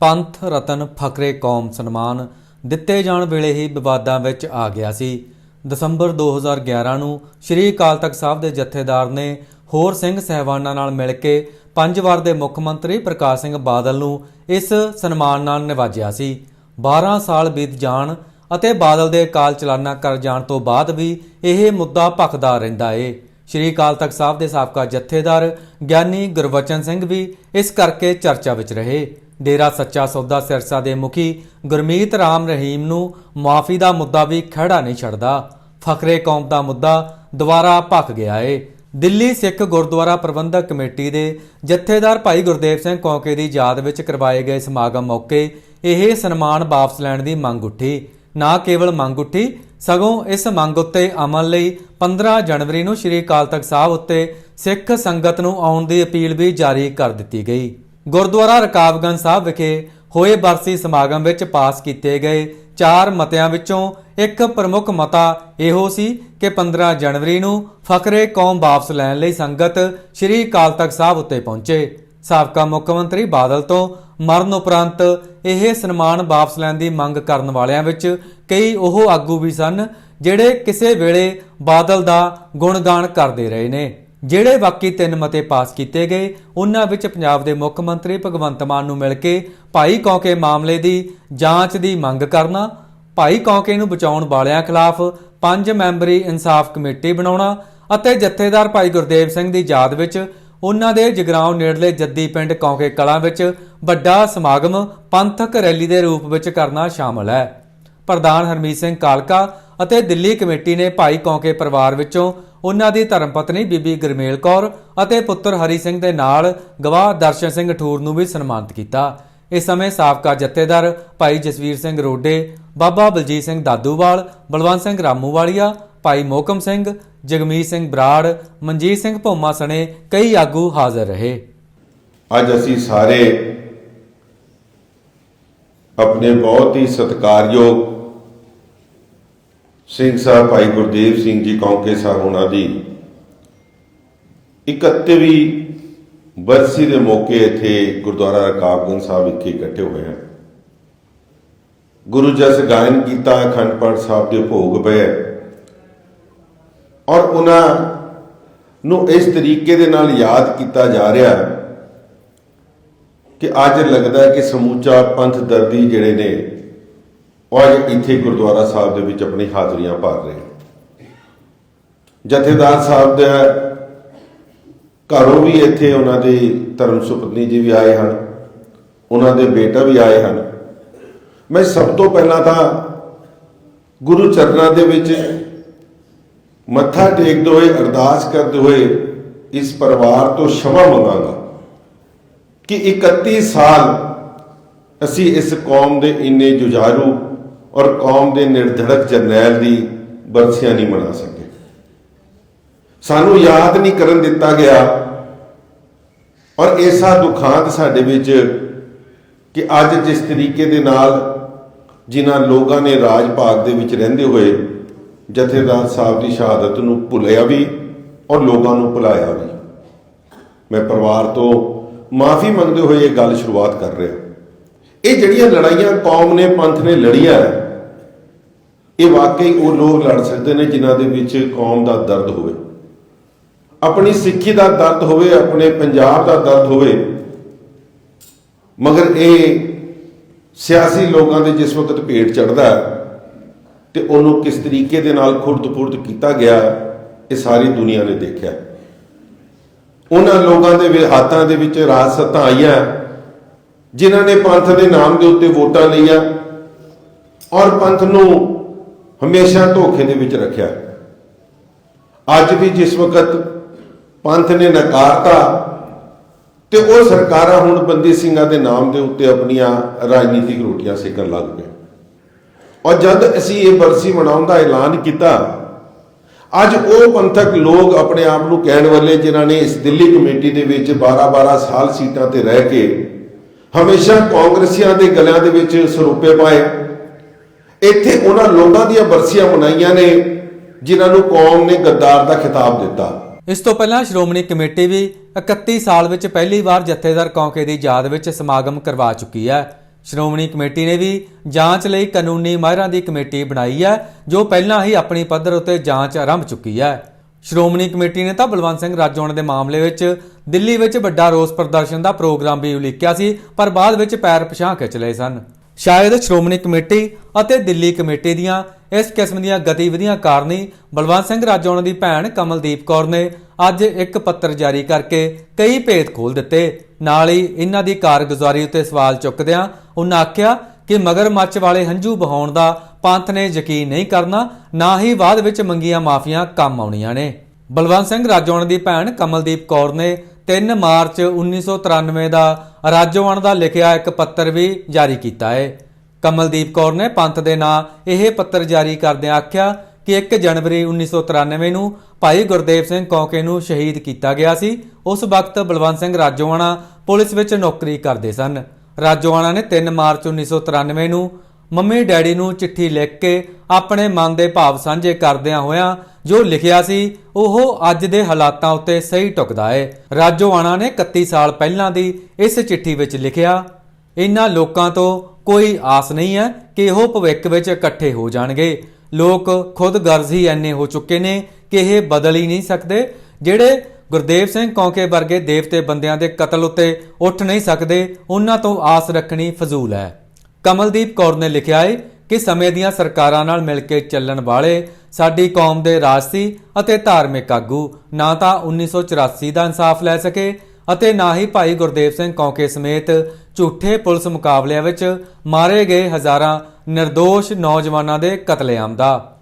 ਪੰਥ, ਰਤਨ, ਫਕਰੇ, ਕੌਮ ਸਨਮਾਨ ਦਿੱਤੇ ਜਾਣ ਵੇਲੇ ਹੀ ਵਿਵਾਦਾਂ ਵਿੱਚ ਆ ਗਿਆ ਸੀ। ਦਸੰਬਰ 2011 ਨੂੰ ਸ਼੍ਰੀ ਅਕਾਲ ਤਖਤ ਸਾਹਿਬ ਦੇ ਜਥੇਦਾਰ ਨੇ ਹੋਰ ਸਿੰਘ ਸਹਿਬਾਨਾਂ ਨਾਲ ਮਿਲ ਕੇ ਪੰਜ ਵਾਰ ਦੇ ਮੁੱਖ ਮੰਤਰੀ ਪ੍ਰਕਾਸ਼ ਸਿੰਘ ਬਾਦਲ ਨੂੰ ਇਸ ਸਨਮਾਨ ਨਾਲ ਨਿਵਾਜਿਆ ਸੀ। 12 ਸਾਲ ਬੀਤ ਜਾਣ ਅਤੇ ਬਾਦਲ ਦੇ ਅਕਾਲ ਚਲਾਨਾ ਕਰ ਜਾਣ ਤੋਂ ਬਾਅਦ ਵੀ ਇਹ ਮੁੱਦਾ ਭਖਦਾ ਰਹਿੰਦਾ ਏ। ਸ਼੍ਰੀ ਅਕਾਲ ਤਖਤ ਸਾਹਿਬ ਦੇ ਸਾਬਕਾ ਜਥੇਦਾਰ ਗਿਆਨੀ ਗੁਰਵਚਨ ਸਿੰਘ ਵੀ ਇਸ ਕਰਕੇ ਚਰਚਾ ਵਿੱਚ ਰਹੇ। ਡੇਰਾ ਸੱਚਾ ਸੌਦਾ ਸਿਰਸਾ ਦੇ ਮੁਖੀ ਗੁਰਮੀਤ ਰਾਮ ਰਹੀਮ ਨੂੰ ਮਾਫੀ ਦਾ ਮੁੱਦਾ ਵੀ ਖੜਾ ਨਹੀਂ ਛੱਡਦਾ। ਫਕਰੇ ਕੌਮ ਦਾ ਮੁੱਦਾ ਦੁਬਾਰਾ ਭਖ ਗਿਆ ਏ। ਦਿੱਲੀ ਸਿੱਖ ਗੁਰਦੁਆਰਾ ਪ੍ਰਬੰਧਕ ਕਮੇਟੀ ਦੇ ਜਥੇਦਾਰ ਭਾਈ ਗੁਰਦੇਵ ਸਿੰਘ ਕੌਂਕੇ ਦੀ ਯਾਦ ਵਿੱਚ ਕਰਵਾਏ ਗਏ ਸਮਾਗਮ ਮੌਕੇ ਇਹ ਸਨਮਾਨ ਵਾਪਸ ਲੈਣ ਦੀ ਮੰਗ ਉੱਠੀ। ਨਾ ਕੇਵਲ ਮੰਗ ਉੱਠੀ, ਸਗੋਂ ਇਸ ਮੰਗ ਉੱਤੇ ਅਮਲ ਲਈ 15 ਜਨਵਰੀ ਨੂੰ ਸ਼੍ਰੀ ਅਕਾਲ ਤਖਤ ਸਾਹਿਬ ਉੱਤੇ ਸਿੱਖ ਸੰਗਤ ਨੂੰ ਆਉਣ ਦੀ ਅਪੀਲ ਵੀ ਜਾਰੀ ਕਰ ਦਿੱਤੀ ਗਈ। ਗੁਰਦੁਆਰਾ ਰਕਾਬਗੰਜ ਸਾਹਿਬ ਵਿਖੇ ਹੋਏ ਬਰਸੀ ਸਮਾਗਮ ਵਿੱਚ ਪਾਸ ਕੀਤੇ ਗਏ ਚਾਰ ਮਤਿਆਂ ਵਿੱਚੋਂ ਇੱਕ ਪ੍ਰਮੁੱਖ ਮਤਾ ਇਹੋ ਸੀ ਕਿ 15 ਜਨਵਰੀ ਨੂੰ ਫਕਰੇ ਕੌਮ ਵਾਪਸ ਲੈਣ ਲਈ ਸੰਗਤ ਸ਼੍ਰੀ ਅਕਾਲ ਤਖਤ ਸਾਹਿਬ ਉੱਤੇ ਪਹੁੰਚੇ। ਸਾਬਕਾ ਮੁੱਖ ਮੰਤਰੀ ਬਾਦਲ ਤੋਂ ਮਰਨ ਉਪਰੰਤ ਇਹ ਸਨਮਾਨ ਵਾਪਸ ਲੈਣ ਦੀ ਮੰਗ ਕਰਨ ਵਾਲਿਆਂ ਵਿੱਚ ਕਈ ਉਹ ਆਗੂ ਵੀ ਸਨ ਜਿਹੜੇ ਕਿਸੇ ਵੇਲੇ ਬਾਦਲ ਦਾ ਗੁਣਗਾਨ ਕਰਦੇ ਰਹੇ ਨੇ। ਜਿਹੜੇ ਬਾਕੀ ਤਿੰਨ ਮਤੇ ਪਾਸ ਕੀਤੇ ਗਏ, ਉਹਨਾਂ ਵਿੱਚ ਪੰਜਾਬ ਦੇ ਮੁੱਖ ਮੰਤਰੀ ਭਗਵੰਤ ਮਾਨ ਨੂੰ ਮਿਲ ਕੇ ਭਾਈ ਕੌਂਕੇ ਮਾਮਲੇ ਦੀ ਜਾਂਚ ਦੀ ਮੰਗ ਕਰਨਾ, ਭਾਈ ਕੌਂਕੇ ਨੂੰ ਬਚਾਉਣ ਵਾਲਿਆਂ ਖਿਲਾਫ ਪੰਜ ਮੈਂਬਰੀ ਇਨਸਾਫ ਕਮੇਟੀ ਬਣਾਉਣਾ ਅਤੇ ਜਥੇਦਾਰ ਭਾਈ ਗੁਰਦੇਵ ਸਿੰਘ ਦੀ ਯਾਦ ਵਿੱਚ ਉਹਨਾਂ ਦੇ ਜਗਰਾਉਂ ਨੇੜਲੇ ਜੱਦੀ ਪਿੰਡ ਕੌਂਕੇ ਕਲਾਂ ਵਿੱਚ ਵੱਡਾ ਸਮਾਗਮ ਪੰਥਕ ਰੈਲੀ ਦੇ ਰੂਪ ਵਿੱਚ ਕਰਨਾ ਸ਼ਾਮਲ ਹੈ। ਪ੍ਰਧਾਨ ਹਰਮੀਤ ਸਿੰਘ ਕਾਲਕਾ ਅਤੇ ਦਿੱਲੀ ਕਮੇਟੀ ਨੇ ਭਾਈ ਕੌਂਕੇ ਪਰਿਵਾਰ ਵਿੱਚੋਂ ਉਹਨਾਂ ਦੀ ਧਰਮ ਪਤਨੀ ਬੀਬੀ ਗਰਮੇਲ ਕੌਰ ਅਤੇ ਪੁੱਤਰ ਹਰੀ ਸਿੰਘ ਦੇ ਨਾਲ ਗਵਾਹ ਦਰਸ਼ਨ ਸਿੰਘ ਠੂਰ ਨੂੰ ਵੀ ਸਨਮਾਨਿਤ ਕੀਤਾ। ਇਸ ਸਮੇਂ ਸਾਬਕਾ ਜਥੇਦਾਰ ਭਾਈ ਜਸਵੀਰ ਸਿੰਘ ਰੋਡੇ, ਬਾਬਾ ਬਲਜੀਤ ਸਿੰਘ ਦਾਦੂਵਾਲ, ਬਲਵੰਤ ਸਿੰਘ ਰਾਮੂਵਾਲੀਆ, ਭਾਈ ਮੋਕਮ ਸਿੰਘ, ਜਗਮੀਤ ਸਿੰਘ ਬਰਾੜ, ਮਨਜੀਤ ਸਿੰਘ ਭੋਮਾ ਸਣੇ ਕਈ ਆਗੂ ਹਾਜ਼ਰ ਰਹੇ। ਅੱਜ ਅਸੀਂ ਸਾਰੇ ਆਪਣੇ ਬਹੁਤ ਹੀ ਸਤਿਕਾਰਯੋਗ ਸਿੰਘ ਸਾਹਿਬ, ਭਾਈ ਗੁਰਦੇਵ ਸਿੰਘ ਜੀ, ਕੌਂਕੇ ਸਾਹਿਬ ਉਹਨਾਂ ਦੀ 31ਵੀਂ ਬਰਸੀ ਦੇ ਮੌਕੇ ਇੱਥੇ ਗੁਰਦੁਆਰਾ ਰਕਾਬਗੰਜ ਸਾਹਿਬ ਵਿਖੇ ਇਕੱਠੇ ਹੋਏ ਹਾਂ ਗੁਰੂ ਜਸ ਗਾਇਨ ਕੀਤਾ, ਅਖੰਡ ਪਾਠ ਸਾਹਿਬ ਦੇ ਭੋਗ ਪਏ। ਔਰ ਉਹਨਾਂ ਨੂੰ ਇਸ ਤਰੀਕੇ ਦੇ ਨਾਲ ਯਾਦ ਕੀਤਾ ਜਾ ਰਿਹਾ ਕਿ ਅੱਜ ਲੱਗਦਾ ਕਿ ਸਮੂਚਾ ਪੰਥ ਦਰਦੀ ਜਿਹੜੇ ਨੇ ਉਹ ਅੱਜ ਇੱਥੇ ਗੁਰਦੁਆਰਾ ਸਾਹਿਬ ਦੇ ਵਿੱਚ ਆਪਣੀ ਹਾਜ਼ਰੀਆਂ ਭਰ ਰਹੇ ਜਥੇਦਾਰ ਸਾਹਿਬ ਦਾ ਘਰੋਂ ਵੀ ਇੱਥੇ ਉਹਨਾਂ ਦੇ ਧਰਮ ਸੁਪਤਨੀ ਜੀ ਵੀ ਆਏ ਹਨ, ਉਹਨਾਂ ਦੇ ਬੇਟਾ ਵੀ ਆਏ ਹਨ। ਮੈਂ ਸਭ ਤੋਂ ਪਹਿਲਾਂ ਤਾਂ ਗੁਰੂ ਚਰਨਾਂ ਦੇ ਵਿੱਚ ਮੱਥਾ ਟੇਕਦੇ ਹੋਏ, ਅਰਦਾਸ ਕਰਦੇ ਹੋਏ ਇਸ ਪਰਿਵਾਰ ਤੋਂ ਸ਼ਮਾ ਮੰਗਾਂਗਾ ਕਿ 31 ਸਾਲ ਅਸੀਂ ਇਸ ਕੌਮ ਦੇ ਇੰਨੇ ਜੁਝਾਰੂ ਔਰ ਕੌਮ ਦੇ ਨਿਰਧੜਕ ਜਰਨੈਲ ਦੀ ਬਰਸੀਆਂ ਨਹੀਂ ਮਨਾ ਸਕੇ। ਸਾਨੂੰ ਯਾਦ ਨਹੀਂ ਕਰਨ ਦਿੱਤਾ ਗਿਆ ਔਰ ਐਸਾ ਦੁਖਾਂਤ ਸਾਡੇ ਵਿੱਚ ਕਿ ਅੱਜ ਜਿਸ ਤਰੀਕੇ ਦੇ ਨਾਲ ਜਿਨ੍ਹਾਂ ਲੋਕਾਂ ਨੇ ਰਾਜ ਭਾਗ ਦੇ ਵਿੱਚ ਰਹਿੰਦੇ ਹੋਏ ਜਥੇਦਾਰ ਸਾਹਿਬ ਦੀ ਸ਼ਹਾਦਤ ਨੂੰ ਭੁੱਲਿਆ ਵੀ ਔਰ ਲੋਕਾਂ ਨੂੰ ਭੁਲਾਇਆ ਵੀ। ਮੈਂ ਪਰਿਵਾਰ ਤੋਂ ਮਾਫੀ ਮੰਗਦੇ ਹੋਏ ਇਹ ਗੱਲ ਸ਼ੁਰੂਆਤ ਕਰ ਰਿਹਾ। ਇਹ ਜਿਹੜੀਆਂ ਲੜਾਈਆਂ ਕੌਮ ਨੇ ਪੰਥ ਨੇ ਲੜੀਆਂ ਹੈ, ਇਹ ਵਾਕਈ ਉਹ ਲੋਕ ਲੜ ਸਕਦੇ ਨੇ ਜਿਨ੍ਹਾਂ ਦੇ ਵਿੱਚ ਕੌਮ ਦਾ ਦਰਦ ਹੋਵੇ। ਆਪਣੀ ਸਿੱਖੀ ਦਾ ਦਰਦ ਹੋਵੇ, ਆਪਣੇ ਪੰਜਾਬ ਦਾ ਦਰਦ ਹੋਵੇ, ਮਗਰ ਇਹ ਸਿਆਸੀ ਲੋਕਾਂ ਦੇ ਜਿਸ ਵਕਤ ਭੇਟ ਚੜਦਾ ਤੇ ਉਹਨੂੰ ਕਿਸ ਤਰੀਕੇ ਦੇ ਨਾਲ ਖੁਰਦ-ਫੁਰਦ ਕੀਤਾ ਗਿਆ, ਇਹ ਸਾਰੀ ਦੁਨੀਆ ਨੇ ਦੇਖਿਆ। ਉਹਨਾਂ ਲੋਕਾਂ ਦੇ ਵੀ ਹੱਥਾਂ ਦੇ ਵਿੱਚ ਰਾਜ ਸੱਤਾਂ ਆਈਆਂ, ਜਿਨ੍ਹਾਂ ਨੇ ਪੰਥ ਦੇ ਨਾਮ ਦੇ ਉੱਤੇ ਵੋਟਾਂ ਲਈਆਂ ਔਰ ਪੰਥ ਨੂੰ ਹਮੇਸ਼ਾ ਧੋਖੇ ਦੇ ਵਿੱਚ ਰੱਖਿਆ। ਅੱਜ ਵੀ ਜਿਸ ਵਕਤ ਪੰਥ ਨੇ ਨਕਾਰਤਾ ਤੇ ਉਹ ਸਰਕਾਰਾਂ ਹੁਣ ਬੰਦੀ ਸਿੰਘਾਂ ਦੇ ਨਾਮ ਦੇ ਉੱਤੇ ਆਪਣੀਆਂ ਰਾਜਨੀਤਿਕ ਰੋਟੀਆਂ ਸੇਕਣ ਲੱਗ ਪਏ ਔਰ ਜਦ ਅਸੀਂ ਇਹ ਬਰਸੀ ਮਨਾਉਣ ਦਾ ਐਲਾਨ ਕੀਤਾ, ਅੱਜ ਉਹ ਪੰਥਕ ਲੋਕ ਆਪਣੇ ਆਪ ਨੂੰ ਕਹਿਣ ਵਾਲੇ ਜਿਨ੍ਹਾਂ ਨੇ ਇਸ ਦਿੱਲੀ ਕਮੇਟੀ ਦੇ ਵਿੱਚ 12-12 ਸਾਲ ਸੀਟਾਂ ਤੇ ਰਹਿ ਕੇ ਹਮੇਸ਼ਾ ਕਾਂਗਰਸੀਆਂ ਦੇ ਗਲਿਆਂ ਦੇ ਵਿੱਚ ਸਰੂਪੇ ਪਾਏ ਇੱਥੇ ਉਹਨਾਂ ਲੋਕਾਂ ਦੀਆਂ ਬਰਸੀਆਂ ਮਨਾਈਆਂ ਨੇ, ਜਿਨ੍ਹਾਂ ਨੂੰ ਕੌਮ ਨੇ ਗੱਦਾਰ ਦਾ ਖਿਤਾਬ ਦਿੱਤਾ। ਇਸ ਤੋਂ ਪਹਿਲਾਂ ਸ਼੍ਰੋਮਣੀ ਕਮੇਟੀ ਵੀ 31 ਸਾਲ ਵਿੱਚ ਪਹਿਲੀ ਵਾਰ ਜਥੇਦਾਰ ਕੌਂਕੇ ਦੀ ਯਾਦ ਵਿੱਚ ਸਮਾਗਮ ਕਰਵਾ ਚੁੱਕੀ ਹੈ। ਸ਼੍ਰੋਮਣੀ ਕਮੇਟੀ ਨੇ ਵੀ ਜਾਂਚ ਲਈ ਕਾਨੂੰਨੀ ਮਾਹਿਰਾਂ ਦੀ ਕਮੇਟੀ ਬਣਾਈ ਹੈ, ਜੋ ਪਹਿਲਾਂ ਹੀ ਆਪਣੀ ਪੱਧਰ ਉੱਤੇ ਜਾਂਚ ਆਰੰਭ ਚੁੱਕੀ ਹੈ। ਸ਼੍ਰੋਮਣੀ ਕਮੇਟੀ ਨੇ ਤਾਂ ਬਲਵੰਤ ਸਿੰਘ ਰਾਜੋਣ ਦੇ ਮਾਮਲੇ ਵਿੱਚ ਦਿੱਲੀ ਵਿੱਚ ਵੱਡਾ ਰੋਸ ਪ੍ਰਦਰਸ਼ਨ ਦਾ ਪ੍ਰੋਗਰਾਮ ਵੀ ਉਲੀਕਿਆ ਸੀ, ਪਰ ਬਾਅਦ ਵਿੱਚ ਪੈਰ ਪਛਾਂ ਖਿੱਚ ਲਏ ਸਨ। ਸ਼ਾਇਦ ਸ਼੍ਰੋਮਣੀ ਕਮੇਟੀ ਅਤੇ ਦਿੱਲੀ ਕਮੇਟੀ ਦੀਆਂ ਇਸ ਕਿਸਮ ਦੀਆਂ ਗਤੀਵਿਧੀਆਂ ਕਾਰਨ ਹੀ ਬਲਵੰਤ ਸਿੰਘ ਰਾਜੋਆਣਾ ਦੀ ਭੈਣ ਕਮਲਦੀਪ ਕੌਰ ਨੇ ਅੱਜ ਇੱਕ ਪੱਤਰ ਜਾਰੀ ਕਰਕੇ ਕਈ ਭੇਦ ਖੋਲ ਦਿੱਤੇ। ਨਾਲ ਹੀ ਇਹਨਾਂ ਦੀ ਕਾਰਗੁਜ਼ਾਰੀ ਉੱਤੇ ਸਵਾਲ ਚੁੱਕਦਿਆਂ ਉਹਨਾਂ ਆਖਿਆ ਕਿ ਮਗਰਮੱਛ ਵਾਲੇ ਹੰਝੂ ਬਹਾਉਣ ਦਾ ਪੰਥ ਨੇ ਯਕੀਨ ਨਹੀਂ ਕਰਨਾ, ਨਾ ਹੀ ਬਾਅਦ ਵਿੱਚ ਮੰਗੀਆਂ ਮਾਫੀਆਂ ਕੰਮ ਆਉਣੀਆਂ ਨੇ। ਬਲਵੰਤ ਸਿੰਘ ਰਾਜੋਆਣਾ ਦੀ ਭੈਣ ਕਮਲਦੀਪ ਕੌਰ ਨੇ 3 ਮਾਰਚ 1993 ਦਾ ਰਾਜੋਆਣਾ ਦਾ ਲਿਖਿਆ ਇੱਕ ਪੱਤਰ ਵੀ ਜਾਰੀ ਕੀਤਾ ਹੈ ਕਮਲਦੀਪ ਕੌਰ ਨੇ ਪੰਥ ਦੇ ਨਾਂ ਇਹ ਪੱਤਰ ਜਾਰੀ ਕਰਦਿਆਂ ਆਖਿਆ ਕਿ 1 ਜਨਵਰੀ 1993 ਨੂੰ ਭਾਈ ਗੁਰਦੇਵ ਸਿੰਘ ਕੌਂਕੇ ਨੂੰ ਸ਼ਹੀਦ ਕੀਤਾ ਗਿਆ ਸੀ। ਉਸ ਵਕਤ ਬਲਵੰਤ ਸਿੰਘ ਰਾਜੋਆਣਾ ਪੁਲਿਸ ਵਿੱਚ ਨੌਕਰੀ ਕਰਦੇ ਸਨ। ਰਾਜੋਆਣਾ ਨੇ 3 ਮਾਰਚ 1993 ਨੂੰ ਮੰਮੀ ਡੈਡੀ ਨੂੰ ਚਿੱਠੀ ਲਿਖ ਕੇ ਆਪਣੇ ਮਨ ਦੇ ਭਾਵ ਸਾਂਝੇ ਕਰਦਿਆਂ ਹੋਇਆਂ ਜੋ ਲਿਖਿਆ ਸੀ, ਉਹ ਅੱਜ ਦੇ ਹਾਲਾਤਾਂ ਉੱਤੇ ਸਹੀ ਟੁਕਦਾ ਏ। ਰਾਜੋਆਣਾ ਨੇ 31 ਸਾਲ ਪਹਿਲਾਂ ਦੀ ਇਸ ਚਿੱਠੀ ਵਿੱਚ ਲਿਖਿਆ ਇਹਨਾਂ ਲੋਕਾਂ ਤੋਂ ਕੋਈ ਆਸ ਨਹੀਂ ਹੈ ਕਿ ਉਹ ਭਵਿੱਖ ਵਿੱਚ ਇਕੱਠੇ ਹੋ ਜਾਣਗੇ। ਲੋਕ ਖੁਦਗਰਜ਼ ਹੀ ਐਨੇ ਹੋ ਚੁੱਕੇ ਨੇ ਕਿ ਇਹ ਬਦਲ ਹੀ ਨਹੀਂ ਸਕਦੇ, ਜਿਹੜੇ ਗੁਰਦੇਵ ਸਿੰਘ ਕੌਂਕੇ ਵਰਗੇ ਦੇਵਤੇ ਬੰਦਿਆਂ ਦੇ ਕਤਲ ਉੱਤੇ ਉੱਠ ਨਹੀਂ ਸਕਦੇ, ਉਹਨਾਂ ਤੋਂ ਆਸ ਰੱਖਣੀ ਫਜ਼ੂਲ ਹੈ। ਕਮਲਦੀਪ ਕੌਰ ਨੇ ਲਿਖਿਆ ਹੈ ਕਿ ਸਮੇਂ ਦੀਆਂ ਸਰਕਾਰਾਂ ਨਾਲ ਮਿਲ ਕੇ ਚੱਲਣ ਵਾਲੇ ਸਾਡੀ ਕੌਮ ਦੇ ਰਾਜਸੀ ਅਤੇ ਧਾਰਮਿਕ ਆਗੂ ਨਾ ਤਾਂ 1984 ਦਾ ਇਨਸਾਫ ਲੈ ਸਕੇ ਅਤੇ ਨਾ ਹੀ ਭਾਈ ਗੁਰਦੇਵ ਸਿੰਘ ਕੌਂਕੇ ਸਮੇਤ ਝੂਠੇ ਪੁਲਿਸ ਮੁਕਾਬਲਿਆਂ ਵਿੱਚ ਮਾਰੇ ਗਏ ਹਜ਼ਾਰਾਂ નિર્ਦੋਸ਼ ਨੌਜਵਾਨਾਂ ਦੇ ਕਤਲੇਆਮ ਦਾ।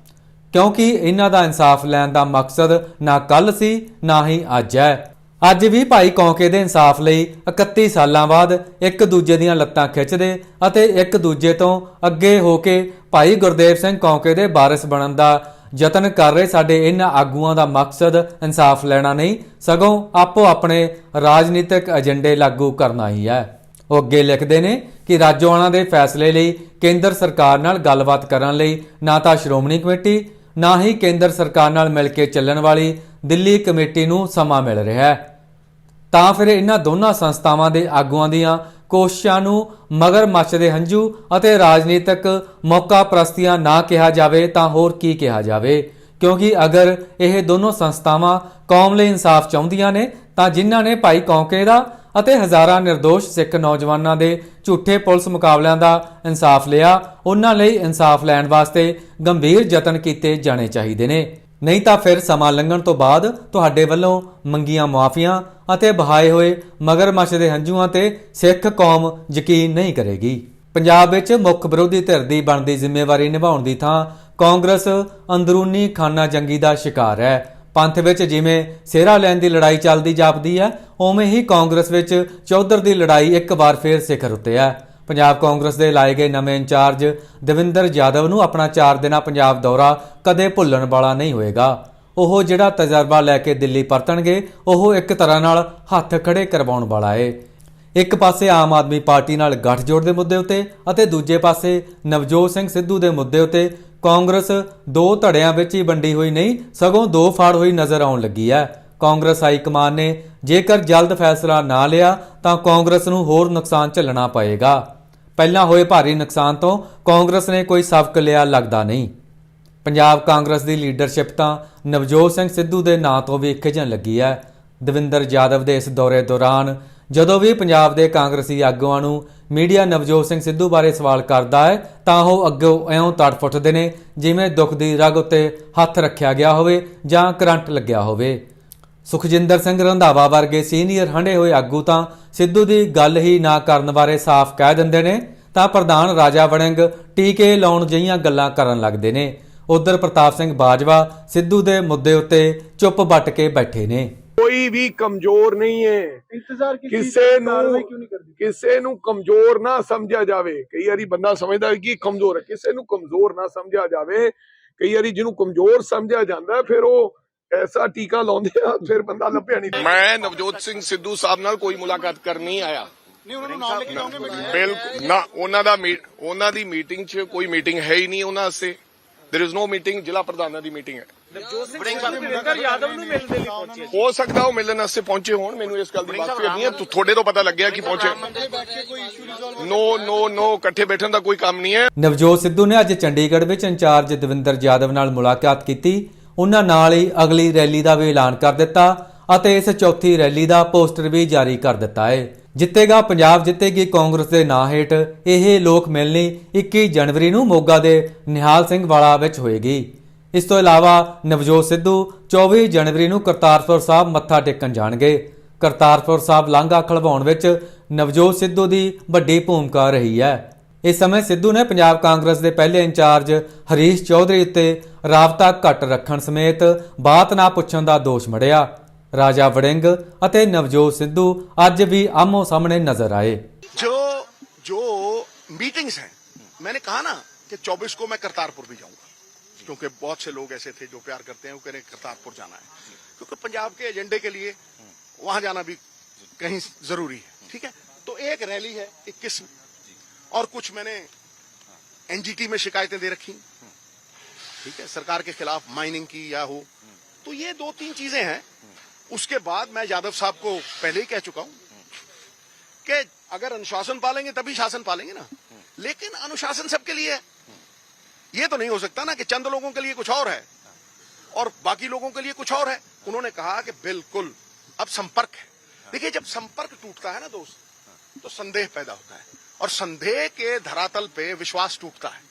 ਕਿਉਂਕਿ ਇਹਨਾਂ ਦਾ ਇਨਸਾਫ ਲੈਣ ਦਾ ਮਕਸਦ ਨਾ ਕੱਲ ਸੀ, ਨਾ ਹੀ ਅੱਜ ਹੈ। ਅੱਜ ਵੀ ਭਾਈ ਕੌਂਕੇ ਦੇ ਇਨਸਾਫ ਲਈ 31 ਸਾਲਾਂ ਬਾਅਦ ਇੱਕ ਦੂਜੇ ਦੀਆਂ ਲੱਤਾਂ ਖਿੱਚਦੇ ਅਤੇ ਇੱਕ ਦੂਜੇ ਤੋਂ ਅੱਗੇ ਹੋ ਕੇ ਭਾਈ ਗੁਰਦੇਵ ਸਿੰਘ ਕੌਂਕੇ ਦੇ ਵਾਰਿਸ ਬਣਨ ਦਾ ਯਤਨ ਕਰ ਰਹੇ ਸਾਡੇ ਇਹਨਾਂ ਆਗੂਆਂ ਦਾ ਮਕਸਦ ਇਨਸਾਫ ਲੈਣਾ ਨਹੀਂ, ਸਗੋਂ ਆਪੋ ਆਪਣੇ ਰਾਜਨੀਤਿਕ ਏਜੰਡੇ ਲਾਗੂ ਕਰਨਾ ਹੀ ਹੈ। ਉਹ ਅੱਗੇ ਲਿਖਦੇ ਨੇ ਕਿ ਰਾਜੋਆਣਾ ਦੇ ਫੈਸਲੇ ਲਈ ਕੇਂਦਰ ਸਰਕਾਰ ਨਾਲ ਗੱਲਬਾਤ ਕਰਨ ਲਈ ਨਾ ਤਾਂ ਸ਼੍ਰੋਮਣੀ ਕਮੇਟੀ ਨਾ ਹੀ ਕੇਂਦਰ ਸਰਕਾਰ ਨਾਲ ਮਿਲ ਕੇ ਚੱਲਣ ਵਾਲੀ ਦਿੱਲੀ ਕਮੇਟੀ ਨੂੰ ਸਮਾਂ ਮਿਲ ਰਿਹਾ ਹੈ। ਤਾਂ ਫਿਰ ਇਹਨਾਂ ਦੋਨਾਂ ਸੰਸਥਾਵਾਂ ਦੇ ਆਗੂਆਂ ਦੀਆਂ ਕੋਸ਼ਿਸ਼ਾਂ ਨੂੰ ਮਗਰ ਦੇ ਹੰਝੂ ਅਤੇ ਰਾਜਨੀਤਿਕ ਮੌਕਾ ਪ੍ਰਸਤੀਆਂ ਨਾ ਕਿਹਾ ਜਾਵੇ ਤਾਂ ਹੋਰ ਕੀ ਕਿਹਾ ਜਾਵੇ? ਕਿਉਂਕਿ ਅਗਰ ਇਹ ਦੋਨੋਂ ਸੰਸਥਾਵਾਂ ਕੌਮ ਲਈ ਇਨਸਾਫ ਚਾਹੁੰਦੀਆਂ ਨੇ ਤਾਂ ਜਿਨ੍ਹਾਂ ਨੇ ਭਾਈ ਕੌਂਕੇ ਦਾ ਅਤੇ ਹਜ਼ਾਰਾਂ નિર્ਦੋਸ਼ ਸਿੱਖ ਨੌਜਵਾਨਾਂ ਦੇ ਝੂਠੇ ਪੁਲਿਸ ਮੁਕਾਬਲਿਆਂ ਦਾ ਇਨਸਾਫ ਲਿਆ, ਉਹਨਾਂ ਲਈ ਇਨਸਾਫ ਲੈਣ ਵਾਸਤੇ ਗੰਭੀਰ ਯਤਨ ਕੀਤੇ ਜਾਣੇ ਚਾਹੀਦੇ ਨੇ। ਨਹੀਂ ਤਾਂ ਫਿਰ ਸਮਾਂ ਲੰਘਣ ਤੋਂ ਬਾਅਦ ਤੁਹਾਡੇ ਵੱਲੋਂ ਮੰਗੀਆਂ ਮਾਫੀਆਂ ਅਤੇ ਬਹਾਏ ਹੋਏ ਮਗਰਮੱਛ ਦੇ ਹੰਝੂਆਂ ਤੇ ਸਿੱਖ ਕੌਮ ਯਕੀਨ ਨਹੀਂ ਕਰੇਗੀ। ਪੰਜਾਬ ਵਿੱਚ ਮੁੱਖ ਵਿਰੋਧੀ ਧਿਰ ਦੀ ਬਣਦੀ ਜ਼ਿੰਮੇਵਾਰੀ ਨਿਭਾਉਣ ਦੀ ਥਾਂ ਕਾਂਗਰਸ ਅੰਦਰੂਨੀ ਖਾਨਾ ਜੰਗੀ ਦਾ ਸ਼ਿਕਾਰ ਹੈ। ਪੰਥ ਵਿੱਚ ਜਿਵੇਂ ਸੇਰਾ ਲੈਣ ਦੀ ਲੜਾਈ ਚੱਲਦੀ ਜਾਪਦੀ ਹੈ, ਉਵੇਂ ਹੀ ਕਾਂਗਰਸ ਵਿੱਚ ਚੌਧਰ ਦੀ ਲੜਾਈ ਇੱਕ ਵਾਰ ਫੇਰ ਸਿਖਰ ਉੱਤੇ ਹੈ। ਪੰਜਾਬ ਕਾਂਗਰਸ ਦੇ ਲਾਏ ਗਏ ਨਵੇਂ ਇੰਚਾਰਜ ਦਵਿੰਦਰ ਯਾਦਵ ਨੂੰ ਆਪਣਾ 4 ਦਿਨਾ ਪੰਜਾਬ ਦੌਰਾ ਕਦੇ ਭੁੱਲਣ ਵਾਲਾ ਨਹੀਂ ਹੋਏਗਾ। ਉਹ ਜਿਹੜਾ ਤਜਰਬਾ ਲੈ ਕੇ ਦਿੱਲੀ ਪਰਤਣਗੇ, ਉਹ ਇੱਕ ਤਰ੍ਹਾਂ ਨਾਲ ਹੱਥ ਖੜੇ ਕਰਵਾਉਣ ਵਾਲਾ ਏ। ਇੱਕ ਪਾਸੇ ਆਮ ਆਦਮੀ ਪਾਰਟੀ ਨਾਲ ਗੱਠਜੋੜ ਦੇ ਮੁੱਦੇ ਉੱਤੇ ਅਤੇ ਦੂਜੇ ਪਾਸੇ ਨਵਜੋਤ ਸਿੰਘ ਸਿੱਧੂ ਦੇ ਮੁੱਦੇ ਉੱਤੇ ਕਾਂਗਰਸ ਦੋ ਧੜਿਆਂ ਵਿੱਚ ਹੀ ਵੰਡੀ ਹੋਈ ਨਹੀਂ, ਸਗੋਂ ਦੋ ਫਾੜ ਹੋਈ ਨਜ਼ਰ ਆਉਣ ਲੱਗੀ ਹੈ। ਕਾਂਗਰਸ ਹਾਈ ਕਮਾਨ ਨੇ ਜੇਕਰ ਜਲਦ ਫੈਸਲਾ ਨਾ ਲਿਆ, ਤਾਂ ਕਾਂਗਰਸ ਨੂੰ ਹੋਰ ਨੁਕਸਾਨ ਝੱਲਣਾ ਪਏਗਾ। ਪਹਿਲਾਂ ਹੋਏ ਭਾਰੀ ਨੁਕਸਾਨ ਤੋਂ ਕਾਂਗਰਸ ਨੇ ਕੋਈ ਸਬਕ ਲਿਆ ਲੱਗਦਾ ਨਹੀਂ। ਪੰਜਾਬ ਕਾਂਗਰਸ ਦੀ ਲੀਡਰਸ਼ਿਪ ਤਾਂ ਨਵਜੋਤ ਸਿੰਘ ਸਿੱਧੂ ਦੇ ਨਾਂ ਤੋਂ ਵੀ ਖਿਝਣ ਲੱਗੀ ਹੈ। ਦਵਿੰਦਰ ਯਾਦਵ ਦੇ ਇਸ ਦੌਰੇ ਦੌਰਾਨ ਜਦੋਂ ਵੀ ਪੰਜਾਬ ਦੇ ਕਾਂਗਰਸੀ ਆਗੂਆਂ ਨੂੰ ਮੀਡੀਆ ਨਵਜੋਤ ਸਿੰਘ ਸਿੱਧੂ ਬਾਰੇ ਸਵਾਲ ਕਰਦਾ ਹੈ, ਤਾਂ ਉਹ ਅੱਗੋਂ ਐਉਂ ਤੜਫ ਉੱਠਦੇ ਨੇ, ਜਿਵੇਂ ਦੁੱਖ ਦੀ ਰਗ ਉੱਤੇ ਹੱਥ ਰੱਖਿਆ ਗਿਆ ਹੋਵੇ ਜਾਂ ਕਰੰਟ ਲੱਗਿਆ ਹੋਵੇ। ਸੁਖਜਿੰਦਰ ਸਿੰਘ ਰੰਧਾਵਾ ਵਰਗੇ ਸੀਨੀਅਰ ਹੰਡੇ ਹੋਏ ਆਗੂ ਤਾਂ ਸਿੱਧੂ ਦੀ ਗੱਲ ਹੀ ਨਾ ਕਰਨ ਬਾਰੇ ਸਾਫ਼ ਕਹਿ ਦਿੰਦੇ ਨੇ, ਤਾਂ ਪ੍ਰਧਾਨ ਰਾਜਾ ਵੜਿੰਗ ਟੀਕੇ ਲਾਉਣ ਜਿਹੀਆਂ ਗੱਲਾਂ ਕਰਨ ਲੱਗਦੇ ਨੇ। ਉਧਰ ਪ੍ਰਤਾਪ ਸਿੰਘ ਬਾਜਵਾ ਸਿੱਧੂ ਦੇ ਮੁੱਦੇ ਉੱਤੇ ਚੁੱਪ ਵੱਟ ਕੇ ਬੈਠੇ ਨੇ। ਕੋਈ ਵੀ ਕਮਜ਼ੋਰ ਨਹੀਂ ਹੈ ਇੰਤਜ਼ਾਰ ਕੀਤੀ ਕਿਸੇ ਕਾਰਵਾਈ ਨੂੰ ਕਿਉਂ ਨਹੀਂ ਕਰਦੀ ਕਿਸੇ ਨੂੰ ਕਮਜ਼ੋਰ ਨਾ ਸਮਝਿਆ ਜਾਵੇ ਕਈ ਵਾਰੀ ਬੰਦਾ ਸਮਝਦਾ ਹੈ ਕਿ ਇਹ ਕਮਜ਼ੋਰ ਹੈ ਕਿਸੇ ਨੂੰ ਕਮਜ਼ੋਰ ਨਾ ਸਮਝਿਆ ਜਾਵੇ ਕਈ ਵਾਰੀ ਜਿਹਨੂੰ ਕਮਜ਼ੋਰ ਸਮਝਿਆ ਜਾਂਦਾ ਹੈ, ਫਿਰ ਉਹ ਐਸਾ ਟੀਕਾ ਲਾਉਂਦੇ ਆ ਫਿਰ ਬੰਦਾ ਲੱਭਿਆ ਨਹੀਂ ਮੈਂ ਨਵਜੋਤ ਸਿੰਘ ਸਿੱਧੂ ਸਾਹਿਬ ਨਾਲ ਕੋਈ ਮੁਲਾਕਾਤ ਕਰਨ ਨਹੀਂ ਆਇਆ ਨਹੀਂ ਉਹਨਾਂ ਨੂੰ ਨਾਲ ਲੈ ਕੇ ਆਉਂਗੇ ਮੀਟਿੰਗ ਬਿਲਕੁਲ ਨਾ ਉਹਨਾਂ ਦਾ ਮੀ- ਉਹਨਾਂ ਦੀ ਮੀਟਿੰਗ 'ਚ ਕੋਈ ਮੀਟਿੰਗ ਹੈ ਹੀ ਨਹੀਂ ਉਹਨਾਂ ਵਾਸਤੇ देयर इज नो ਮੀਟਿੰਗ ਜ਼ਿਲ੍ਹਾ ਪ੍ਰਧਾਨਾਂ ਦੀ ਮੀਟਿੰਗ ਹੈ ਭੁਪਿੰਦਰ ਯਾਦਵ ਨੂੰ ਮਿਲਣ ਦੇ ਲਈ ਪਹੁੰਚੇ ਹੋ ਸਕਦਾ ਉਹ ਮਿਲਣ ਵਾਸਤੇ ਪਹੁੰਚੇ ਹੋਣ ਮੈਨੂੰ ਇਸ ਗੱਲ ਦੀ ਬਾਤ ਨਹੀਂ ਹੈ। ਤੁ- ਤੁਹਾਡੇ ਤੋਂ ਪਤਾ ਲੱਗਿਆ ਕਿ ਪਹੁੰਚੇ। ਨੋ ਨੋ ਨੋ ਇਕੱਠੇ ਬੈਠਣ ਦਾ ਕੋਈ ਕੰਮ ਨਹੀਂ ਹੈ। ਨਵਜੋਤ ਸਿੱਧੂ ਨੇ ਅੱਜ ਚੰਡੀਗੜ੍ਹ ਵਿੱਚ ਇੰਚਾਰਜ ਦਵਿੰਦਰ ਯਾਦਵ ਨਾਲ ਮੁਲਾਕਾਤ ਕੀਤੀ। ਉਹਨਾਂ ਨਾਲ ਹੀ ਅਗਲੀ ਰੈਲੀ ਦਾ ਵੀ ਐਲਾਨ ਕਰ ਦਿੱਤਾ ਅਤੇ ਇਸ ਚੌਥੀ ਰੈਲੀ ਦਾ ਪੋਸਟਰ ਵੀ ਜਾਰੀ ਕਰ ਦਿੱਤਾ ਹੈ। ਜਿੱਤੇਗਾ ਪੰਜਾਬ ਜਿੱਤੇਗੀ ਕਾਂਗਰਸ ਦੇ ਨਾਂ ਹੇਠ। ਇਹ ਲੋਕ ਮਿਲਣੀ 21 ਜਨਵਰੀ ਨੂੰ ਮੋਗਾ ਦੇ ਨਿਹਾਲ ਸਿੰਘ ਵਾਲਾ ਵਿੱਚ ਹੋਏਗੀ। ਇਸ ਤੋਂ ਇਲਾਵਾ ਨਵਜੋਤ ਸਿੱਧੂ 24 ਜਨਵਰੀ ਨੂੰ ਕਰਤਾਰਪੁਰ ਸਾਹਿਬ ਮੱਥਾ ਟੇਕਣ ਜਾਣਗੇ ਕਰਤਾਰਪੁਰ ਸਾਹਿਬ ਲਾਂਘਾ ਖਲਵਾਉਣ ਵਿੱਚ ਨਵਜੋਤ ਸਿੱਧੂ ਦੀ ਵੱਡੀ ਭੂਮਿਕਾ ਰਹੀ ਹੈ ਇਸ ਸਮੇਂ ਸਿੱਧੂ ਨੇ ਪੰਜਾਬ ਕਾਂਗਰਸ ਦੇ ਪਹਿਲੇ ਇੰਚਾਰਜ ਹਰੀਸ਼ ਚੌਧਰੀ ਉੱਤੇ ਰਾਬਤਾ ਘੱਟ ਰੱਖਣ ਸਮੇਤ ਬਾਤ ਨਾ ਪੁੱਛਣ ਦਾ ਦੋਸ਼ ਮੜਿਆ ਰਾਜਾ ਵੜਿੰਗ ਅਤੇ ਨਵਜੋਤ ਸਿੱਧੂ ਅੱਜ ਵੀ ਆਮੋ ਸਾਹਮਣੇ ਨਜ਼ਰ ਆਏ जो जो मीटिंग्स हैं मैंने कहा ना कि 24 को मैं करतारपुर भी जाऊंगा क्योंकि बहुत से लोग ऐसे थे जो प्यार करते हैं, वो कह रहे हैं, करतारपुर जाना है। क्योंकि पंजाब के एजेंडे के लिए वहाँ जाना भी कहीं ज़रूरी है, ठीक है? तो एक रैली है इक्कीस और कुछ मैंने एनजीटी में शिकायतें दे रखी, ठीक है? सरकार के खिलाफ माइनिंग की या हो। तो ये दो तीन चीज़ें हैं। उसके बाद मैं यादव साहब को पहले ही कह चुका हूँ कि अगर अनुशासन पालेंगे तभी शासन पालेंगे ना। लेकिन अनुशासन सबके लिए है। ये तो नहीं हो सकता ना कि चंद लोगों के लिए कुछ और है। और बाकी लोगों के लिए कुछ और है। उन्होंने कहा कि बिल्कुल, अब संपर्क है। देखिए, जब संपर्क टूटता है ना दोस्त तो संदेह पैदा होता है। और संदेह के धरातल पे विश्वास टूटता है।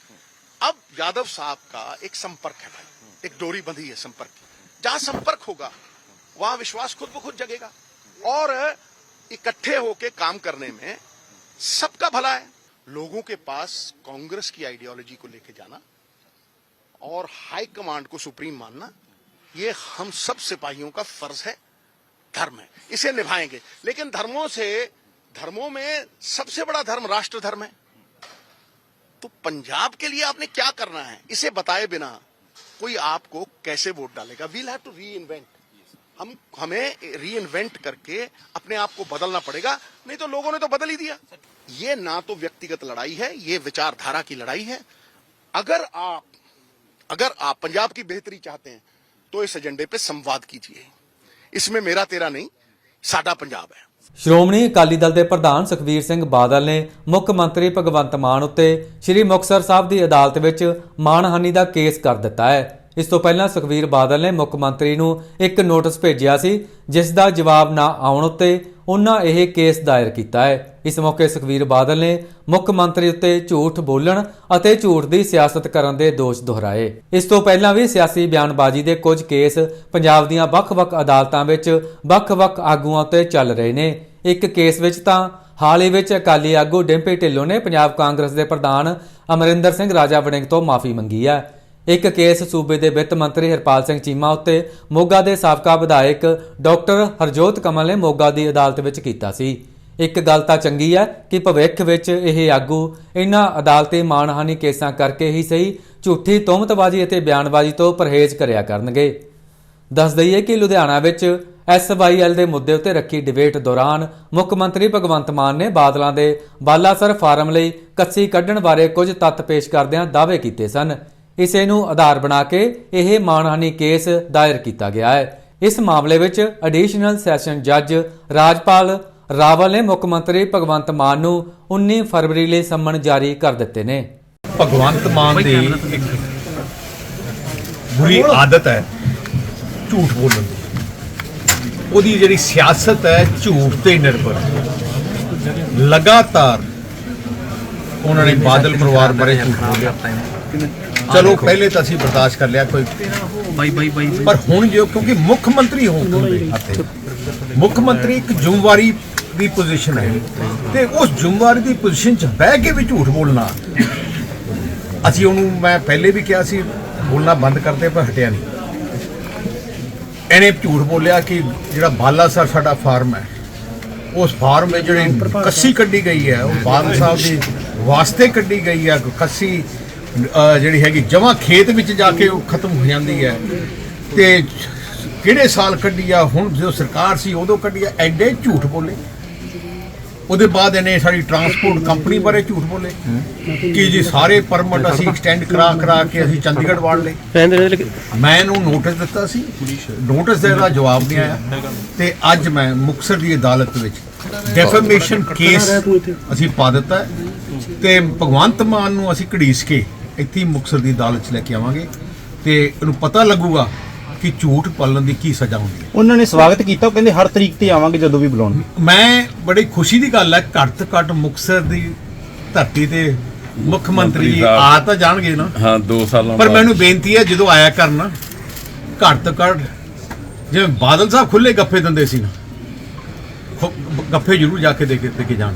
अब यादव साहब का एक संपर्क है भाई। एक डोरी बंधी है संपर्क की। जहाँ संपर्क होगा, वहाँ विश्वास खुद ब खुद जगेगा। और इकट्ठे होके काम करने में सबका भला है। लोगों के पास कांग्रेस की आइडियोलॉजी को लेके जाना और हाई कमांड को सुप्रीम मानना, ये हम सब सिपाहियों का फ़र्ज़ है, धर्म है, इसे निभाएँगे। लेकिन धर्मों से, धर्मों में सबसे बड़ा धर्म राष्ट्र धर्म है। तो पंजाब के लिए आपने क्या करना है? इसे बताए बिना कोई आपको कैसे वोट डालेगा? We'll have to reinvent हम, हमें री इन्वेंट करके अपने आप को बदलना पड़ेगा। नहीं तो लोगों ने तो बदल ही दिया। ये ना तो व्यक्तिगत लड़ाई है, ये विचारधारा की लड़ाई है। अगर आप अगर आप पंजाब की बेहतरी चाहते हैं तो इस एजेंडे पे संवाद कीजिए इसमें मेरा तेरा नहीं साडा पंजाब है ਸ਼੍ਰੋਮਣੀ ਅਕਾਲੀ ਦਲ ਦੇ ਪ੍ਰਧਾਨ ਸੁਖਬੀਰ ਸਿੰਘ ਬਾਦਲ ਨੇ ਮੁੱਖ ਮੰਤਰੀ ਭਗਵੰਤ ਮਾਨ ਉੱਤੇ ਸ੍ਰੀ ਮੁਕਤਸਰ ਸਾਹਿਬ ਦੀ ਅਦਾਲਤ ਵਿੱਚ ਮਾਣਹਾਨੀ ਦਾ ਕੇਸ ਕਰ ਦਿੱਤਾ ਹੈ ਇਸ ਤੋਂ ਪਹਿਲਾਂ ਸੁਖਬੀਰ ਬਾਦਲ ਨੇ ਮੁੱਖ ਮੰਤਰੀ ਨੂੰ ਇੱਕ ਨੋਟਿਸ ਭੇਜਿਆ ਸੀ, ਜਿਸ ਦਾ ਜਵਾਬ ਨਾ ਆਉਣ ਉੱਤੇ ਉਹਨਾਂ ਇਹ ਕੇਸ ਦਾਇਰ ਕੀਤਾ ਹੈ। ਇਸ ਮੌਕੇ ਸੁਖਬੀਰ ਬਾਦਲ ਨੇ ਮੁੱਖ ਮੰਤਰੀ ਉੱਤੇ ਝੂਠ ਬੋਲਣ ਅਤੇ ਝੂਠ ਦੀ ਸਿਆਸਤ ਕਰਨ ਦੇ ਦੋਸ਼ ਦੁਹਰਾਏ। ਇਸ ਤੋਂ ਪਹਿਲਾਂ ਵੀ ਸਿਆਸੀ ਬਿਆਨਬਾਜ਼ੀ ਦੇ ਕੁਝ ਕੇਸ ਪੰਜਾਬ ਦੀਆਂ ਵੱਖ-ਵੱਖ ਅਦਾਲਤਾਂ ਵਿੱਚ ਵੱਖ-ਵੱਖ ਆਗੂਆਂ ਉੱਤੇ ਚੱਲ ਰਹੇ ਨੇ। ਇੱਕ ਕੇਸ ਵਿੱਚ ਤਾਂ ਹਾਲ ਹੀ ਵਿੱਚ ਅਕਾਲੀ ਆਗੂ ਡਿੰਪੀ ਢਿੱਲੋਂ ਨੇ ਪੰਜਾਬ ਕਾਂਗਰਸ ਦੇ ਪ੍ਰਧਾਨ ਅਮਰਿੰਦਰ ਸਿੰਘ ਰਾਜਾ ਵੜਿੰਗ ਤੋਂ ਮਾਫੀ ਮੰਗੀ ਹੈ। ਇੱਕ ਕੇਸ ਸੂਬੇ ਦੇ ਵਿੱਤ ਮੰਤਰੀ ਹਰਪਾਲ ਸਿੰਘ ਚੀਮਾ ਉੱਤੇ ਮੋਗਾ ਦੇ ਸਾਬਕਾ ਵਿਧਾਇਕ ਡਾਕਟਰ ਹਰਜੋਤ ਕਮਲ ਨੇ ਮੋਗਾ ਦੀ ਅਦਾਲਤ ਵਿੱਚ ਕੀਤਾ ਸੀ। ਇੱਕ ਗੱਲ ਤਾਂ ਚੰਗੀ ਹੈ ਕਿ ਭਵਿੱਖ ਵਿੱਚ ਇਹ ਆਗੂ ਇਹਨਾਂ ਅਦਾਲਤੀ ਮਾਣਹਾਨੀ ਕੇਸਾਂ ਕਰਕੇ ਹੀ ਸਹੀ ਝੂਠੀ ਤੋਮਤਬਾਜ਼ੀ ਅਤੇ ਬਿਆਨਬਾਜ਼ੀ ਤੋਂ ਪਰਹੇਜ਼ ਕਰਿਆ ਕਰਨਗੇ। ਦੱਸ ਦਈਏ ਕਿ ਲੁਧਿਆਣਾ ਵਿੱਚ ਐਸਵਾਈਐਲ ਦੇ ਮੁੱਦੇ ਉੱਤੇ ਰੱਖੀ ਡਿਬੇਟ ਦੌਰਾਨ ਮੁੱਖ ਮੰਤਰੀ ਭਗਵੰਤ ਮਾਨ ਨੇ ਬਾਦਲਾਂ ਦੇ ਬਾਲਾਸਰ ਫਾਰਮ ਲਈ ਕੱਸੀ ਕੱਢਣ ਬਾਰੇ ਕੁਝ ਤੱਥ ਪੇਸ਼ ਕਰਦਿਆਂ ਦਾਅਵੇ ਕੀਤੇ ਸਨ। ਇਸੇ ਨੂੰ ਆਧਾਰ ਬਣਾ ਕੇ ਇਹ ਮਾਣਹਾਨੀ ਕੇਸ ਦਾਇਰ ਕੀਤਾ ਗਿਆ ਹੈ। ਇਸ ਮਾਮਲੇ ਵਿੱਚ ਐਡੀਸ਼ਨਲ ਸੈਸ਼ਨ ਜੱਜ ਰਾਜਪਾਲ ਰਾਵਲ ਨੇ ਮੁੱਖ ਮੰਤਰੀ ਭਗਵੰਤ ਮਾਨ ਨੂੰ 19 ਫਰਵਰੀ ਲਈ ਸੰਮਨ ਜਾਰੀ ਕਰ ਦਿੱਤੇ ਨੇ। ਭਗਵੰਤ ਮਾਨ ਦੀ ਇੱਕ ਬੁਰੀ ਆਦਤ ਹੈ ਝੂਠ ਬੋਲਣ ਦੀ। ਉਹਦੀ ਜਿਹੜੀ ਸਿਆਸਤ ਹੈ ਝੂਠ ਤੇ ਨਿਰਭਰ। ਲਗਾਤਾਰ ਉਹਨਾਂ ਨੇ ਬਾਦਲ ਪਰਿਵਾਰ ਬਾਰੇ ਝੂਠ ਬੋਲਿਆ। ਚਲੋ ਪਹਿਲੇ ਤਾਂ ਅਸੀਂ ਬਰਦਾਸ਼ਤ ਕਰ ਲਿਆ ਕੋਈ ਬਾਈ ਬਾਈ ਬਾਈ ਪਰ ਹੁਣ ਜੋ ਕਿਉਂਕਿ ਮੁੱਖ ਮੰਤਰੀ ਹੋ ਗਏ ਅਤੇ ਮੁੱਖ ਮੰਤਰੀ ਇੱਕ ਜ਼ਿੰਮੇਵਾਰੀ ਦੀ ਪੋਜੀਸ਼ਨ ਹੈ ਤੇ ਉਸ ਜ਼ਿੰਮੇਵਾਰੀ ਦੀ ਪੋਜੀਸ਼ਨ 'ਚ ਬਹਿ ਕੇ ਵੀ ਝੂਠ ਬੋਲਣਾ। ਅਸੀਂ ਉਹਨੂੰ ਮੈਂ ਪਹਿਲੇ ਵੀ ਕਿਹਾ ਸੀ ਬੋਲਣਾ ਬੰਦ ਕਰਦੇ ਪਰ ਹਟਿਆ ਨਹੀਂ। ਇਹਨੇ ਝੂਠ ਬੋਲਿਆ ਕਿ ਜਿਹੜਾ ਬਾਲਾਸਰ ਸਾਡਾ ਫਾਰਮ ਹੈ ਉਸ ਫਾਰਮ ਵਿੱਚ ਜਿਹੜੀ ਕੱਸੀ ਕੱਢੀ ਗਈ ਹੈ ਉਹ ਬਾਦਲ ਸਾਹਿਬ ਦੀ ਵਾਸਤੇ ਕੱਢੀ ਗਈ ਆ ਖੱਸੀ ਜਿਹੜੀ ਹੈਗੀ, ਜਮਾ ਖੇਤ ਵਿੱਚ ਜਾ ਕੇ ਉਹ ਖਤਮ ਹੋ ਜਾਂਦੀ ਹੈ। ਤੇ ਕਿਹੜੇ ਸਾਲ ਕੱਢੀ ਆ? ਹੁਣ ਜੋ ਸਰਕਾਰ ਸੀ, ਉਦੋਂ ਕੱਢੀ ਆ, ਐਡੇ ਝੂਠ ਬੋਲੇ। ਉਹਦੇ ਬਾਅਦ ਇਹਨੇ ਸਾਡੀ ਟਰਾਂਸਪੋਰਟ ਕੰਪਨੀ ਬਾਰੇ ਝੂਠ ਬੋਲੇ। ਕਿ ਜੀ ਸਾਰੇ ਪਰਮਿਟ ਅਸੀਂ ਐਕਸਟੈਂਡ ਕਰਾ ਕਰਾ ਕੇ ਅਸੀਂ ਚੰਡੀਗੜ੍ਹ ਵਾੜ ਲਏ। ਮੈਂ ਇਹਨੂੰ ਨੋਟਿਸ ਦਿੱਤਾ ਸੀ। ਨੋਟਿਸ ਦੇ ਦਾ ਜਵਾਬ ਨਹੀਂ ਆਇਆ। ਤੇ ਅੱਜ ਮੈਂ ਮੁਕਤਸਰ ਦੀ ਅਦਾਲਤ ਵਿੱਚ ਡੈਫੇਮੇਸ਼ਨ ਕੇਸ ਅਸੀਂ ਪਾ ਦਿੱਤਾ ਹੈ। ਤੇ ਭਗਵੰਤ ਮਾਨ ਨੂੰ ਅਸੀਂ ਘੜੀਸ ਕੇ ਇੱਥੇ ਹੀ ਮੁਕਤਸਰ ਦੀ ਅਦਾਲਤ 'ਚ ਲੈ ਕੇ ਆਵਾਂਗੇ ਤੇ ਇਹਨੂੰ ਪਤਾ ਲੱਗੂਗਾ ਕਿ ਝੂਠ ਪਲਣ ਦੀ ਕੀ ਸਜ਼ਾ ਹੁੰਦੀ ਹੈ। ਉਹਨਾਂ ਨੇ ਸਵਾਗਤ ਕੀਤਾ ਉਹ ਕਹਿੰਦੇ ਹਰ ਤਰੀਕ ਤੇ ਆਵਾਂਗੇ ਜਦੋਂ ਵੀ ਬੁਲਾਉਣ। ਮੈਂ ਬੜੀ ਖੁਸ਼ੀ ਦੀ ਗੱਲ ਹੈ ਘੱਟ ਤੋਂ ਘੱਟ ਮੁਕਤਸਰ ਦੀ ਧਰਤੀ ਤੇ ਮੁੱਖ ਮੰਤਰੀ ਜੀ ਆ ਤਾਂ ਜਾਣਗੇ ਨਾ। ਹਾਂ 2 ਸਾਲਾਂ ਪਰ। ਮੈਨੂੰ ਬੇਨਤੀ ਹੈ ਜਦੋਂ ਆਇਆ ਕਰਨ ਘੱਟ ਤੋਂ ਘੱਟ ਜਿਵੇਂ ਬਾਦਲ ਸਾਹਿਬ ਖੁੱਲੇ ਗੱਫੇ ਦਿੰਦੇ ਸੀ ਨਾ ਗੱਫੇ ਜ਼ਰੂਰ ਜਾ ਕੇ ਦੇ ਕੇ ਦੇ ਕੇ ਜਾਣ।